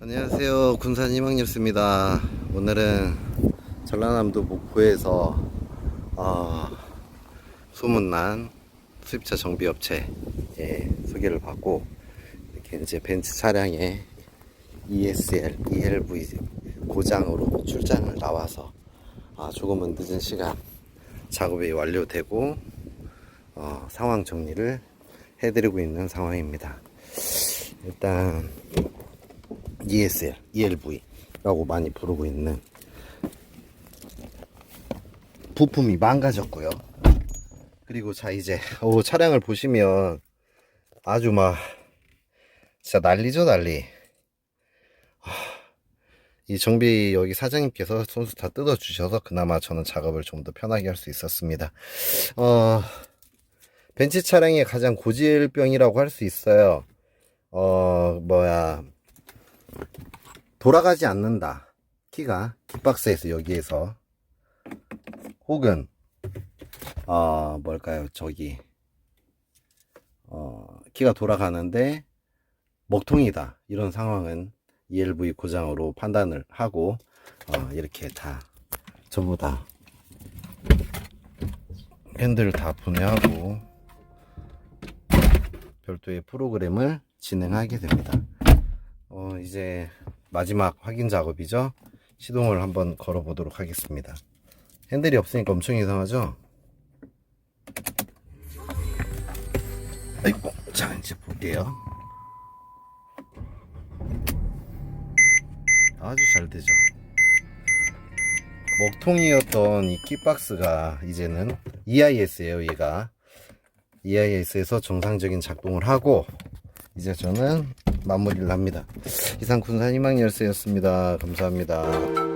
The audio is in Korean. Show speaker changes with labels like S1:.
S1: 안녕하세요. 군산 희망뉴스입니다. 오늘은 전라남도 목포에서 어, 소문난 수입차 정비업체 예, 소개를 받고 이렇게 이제 벤츠 차량에 ESL, ELV 고장으로 출장을 나와서 아, 조금은 늦은 시간 작업이 완료되고 어, 상황 정리를 해드리고 있는 상황입니다 일단 ESL, ELV라고 많이 부르고 있는 부품이 망가졌고요. 그리고 자 이제 오, 차량을 보시면 아주 막 진짜 난리죠 난리. 하, 이 정비 여기 사장님께서 손수 다 뜯어 주셔서 그나마 저는 작업을 좀 더 편하게 할 수 있었습니다. 어 벤츠 차량의 가장 고질병이라고 할 수 있어요. 어 뭐야 돌아가지 않는다. 키가 kit박스에서 여기에서 혹은 어 뭘까요? 저기 어 키가 돌아가는데 먹통이다. 이런 상황은 ELV 고장으로 판단을 하고 어 이렇게 다 전부 다 핸들을 다 분해하고 별도의 프로그램을 진행하게 됩니다. 어, 이제 마지막 확인 작업이죠. 시동을 한번 걸어 보도록 하겠습니다. 핸들이 없으니까 엄청 이상하죠? 아이고, 자, 이제 볼게요. 아주 잘 되죠. 먹통이었던 이 키박스가 이제는 EIS예요, 얘가. EIS에서 정상적인 작동을 하고, 이제 저는 마무리를 합니다. 이상 군산 희망열쇠였습니다. 감사합니다.